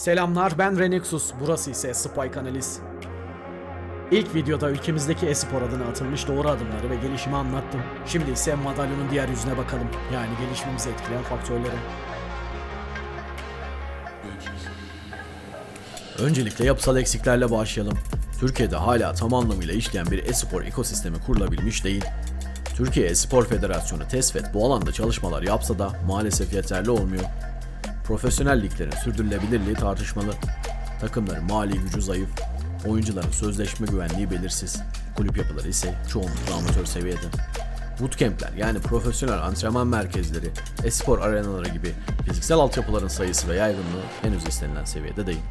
Selamlar ben Renexus, burası ise Spike Analiz. İlk videoda ülkemizdeki espor adına atılmış doğru adımları ve gelişimi anlattım. Şimdi ise madalyonun diğer yüzüne bakalım. Yani gelişimimizi etkileyen faktörlere. Öncelikle yapısal eksiklerle başlayalım. Türkiye'de hala tam anlamıyla işleyen bir espor ekosistemi kurulabilmiş değil. Türkiye Espor Federasyonu TESFET bu alanda çalışmalar yapsa da maalesef yeterli olmuyor. Profesyonel liglerin sürdürülebilirliği tartışmalı. Takımların mali gücü zayıf. Oyuncuların sözleşme güvenliği belirsiz. Kulüp yapıları ise çoğunlukla amatör seviyede. Bootcamp'ler yani profesyonel antrenman merkezleri, espor arenaları gibi fiziksel altyapıların sayısı ve yaygınlığı henüz istenilen seviyede değil.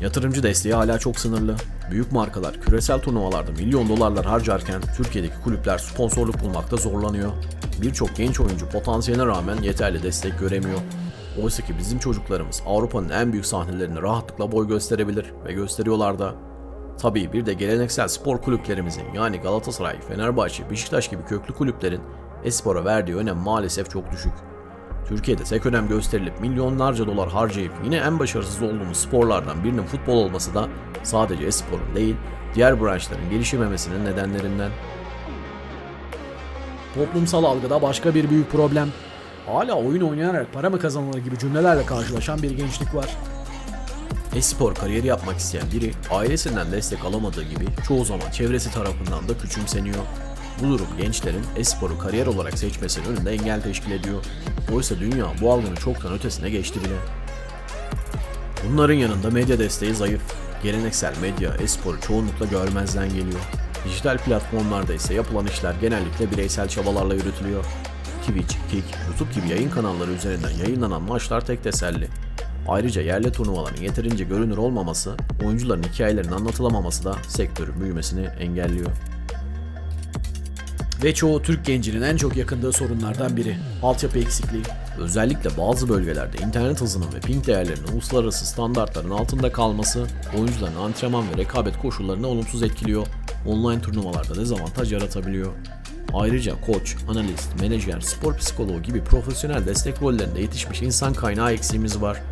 Yatırımcı desteği hala çok sınırlı. Büyük markalar küresel turnuvalarda milyon dolarlar harcarken Türkiye'deki kulüpler sponsorluk bulmakta zorlanıyor. Birçok genç oyuncu potansiyeline rağmen yeterli destek göremiyor. Oysa ki bizim çocuklarımız Avrupa'nın en büyük sahnelerinde rahatlıkla boy gösterebilir ve gösteriyorlar da. Tabii bir de geleneksel spor kulüplerimizin yani Galatasaray, Fenerbahçe, Beşiktaş gibi köklü kulüplerin espora verdiği önem maalesef çok düşük. Türkiye'de tek önem gösterilip milyonlarca dolar harcayıp yine en başarısız olduğumuz sporlardan birinin futbol olması da sadece esporun değil, diğer branşların gelişememesinin nedenlerinden. Toplumsal algıda başka bir büyük problem. Hala oyun oynayarak para mı kazanılır gibi cümlelerle karşılaşan bir gençlik var. Espor kariyeri yapmak isteyen biri ailesinden destek alamadığı gibi çoğu zaman çevresi tarafından da küçümseniyor. Bu durum gençlerin esporu kariyer olarak seçmesinin önünde engel teşkil ediyor. Oysa dünya bu algının çoktan ötesine geçti bile. Bunların yanında medya desteği zayıf. Geleneksel medya esporu çoğunlukla görmezden geliyor. Dijital platformlarda ise yapılan işler genellikle bireysel çabalarla yürütülüyor. Twitch, Kick, YouTube gibi yayın kanalları üzerinden yayınlanan maçlar tek teselli. Ayrıca yerli turnuvaların yeterince görünür olmaması, oyuncuların hikayelerinin anlatılamaması da sektörün büyümesini engelliyor. Ve çoğu Türk gencinin en çok yakındığı sorunlardan biri altyapı eksikliği. Özellikle bazı bölgelerde internet hızının ve ping değerlerinin uluslararası standartların altında kalması oyuncuların antrenman ve rekabet koşullarını olumsuz etkiliyor. Online turnuvalarda dezavantaj yaratabiliyor. Ayrıca koç, analist, menajer, spor psikoloğu gibi profesyonel destek rollerinde yetişmiş insan kaynağı eksiğimiz var.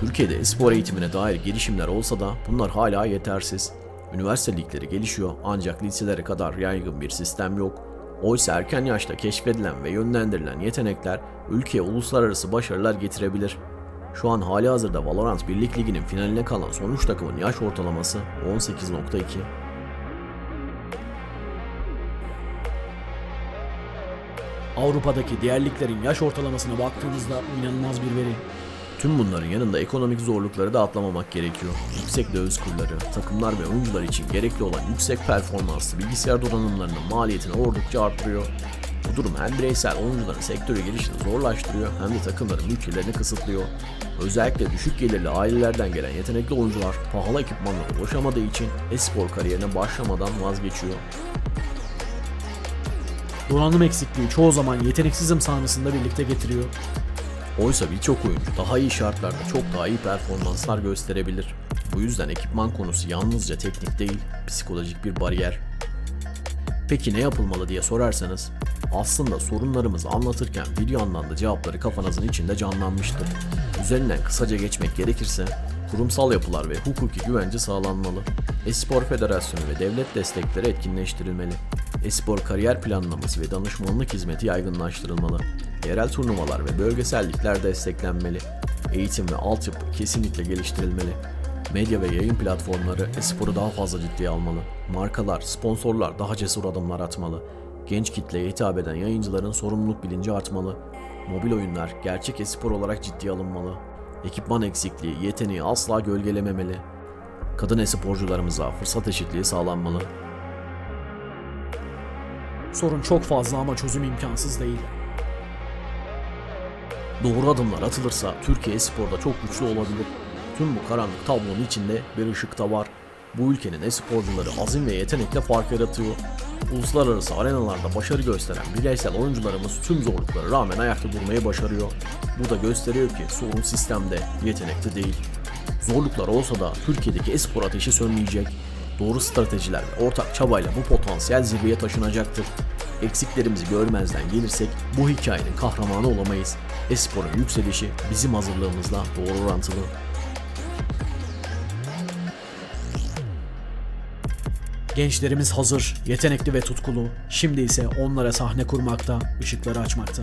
Türkiye'de espor eğitimine dair gelişimler olsa da bunlar hala yetersiz. Üniversite ligleri gelişiyor ancak liselere kadar yaygın bir sistem yok. Oysa erken yaşta keşfedilen ve yönlendirilen yetenekler ülkeye uluslararası başarılar getirebilir. Şu an hali hazırda Valorant Birlik Ligi'nin finaline kalan son 3 takımın yaş ortalaması 18.2. Avrupa'daki diğer liglerin yaş ortalamasına baktığımızda inanılmaz bir veri. Tüm bunların yanında ekonomik zorlukları da atlamamak gerekiyor. Yüksek döviz kurları, takımlar ve oyuncular için gerekli olan yüksek performanslı bilgisayar donanımlarının maliyetini oldukça arttırıyor. Bu durum hem bireysel oyuncuların sektöre girişini zorlaştırıyor hem de takımların bütçelerini kısıtlıyor. Özellikle düşük gelirli ailelerden gelen yetenekli oyuncular pahalı ekipmanlara ulaşamadığı için espor kariyerine başlamadan vazgeçiyor. Donanım eksikliği çoğu zaman yeteneksizim sahnasında birlikte getiriyor. Oysa birçok oyuncu daha iyi şartlarda çok daha iyi performanslar gösterebilir. Bu yüzden ekipman konusu yalnızca teknik değil, psikolojik bir bariyer. Peki ne yapılmalı diye sorarsanız, aslında sorunlarımızı anlatırken bir yandan da cevapları kafanızın içinde canlanmıştır. Üzerinden kısaca geçmek gerekirse, kurumsal yapılar ve hukuki güvence sağlanmalı. Espor Federasyonu ve devlet destekleri etkinleştirilmeli. Espor kariyer planlaması ve danışmanlık hizmeti yaygınlaştırılmalı. Yerel turnuvalar ve bölgesel ligler desteklenmeli. Eğitim ve altyapı kesinlikle geliştirilmeli. Medya ve yayın platformları esporu daha fazla ciddiye almalı. Markalar, sponsorlar daha cesur adımlar atmalı. Genç kitleye hitap eden yayıncıların sorumluluk bilinci artmalı. Mobil oyunlar gerçek espor olarak ciddiye alınmalı. Ekipman eksikliği, yeteneği asla gölgelememeli. Kadın esporcularımıza fırsat eşitliği sağlanmalı. Sorun çok fazla ama çözüm imkansız değil. Doğru adımlar atılırsa Türkiye sporda çok güçlü olabilir. Tüm bu karanlık tablonun içinde bir ışık da var. Bu ülkenin e-sporcuları azim ve yetenekle fark yaratıyor. Uluslararası arenalarda başarı gösteren bireysel oyuncularımız tüm zorluklara rağmen ayakta durmayı başarıyor. Bu da gösteriyor ki sorun sistemde, yetenekte değil. Zorluklar olsa da Türkiye'deki espor ateşi sönmeyecek doğru stratejiler ve ortak çabayla bu potansiyel zirveye taşınacaktır. Eksiklerimizi görmezden gelirsek bu hikayenin kahramanı olamayız. Espor'un yükselişi bizim hazırlığımızla doğru orantılı. Gençlerimiz hazır, yetenekli ve tutkulu. Şimdi ise onlara sahne kurmakta, ışıkları açmakta.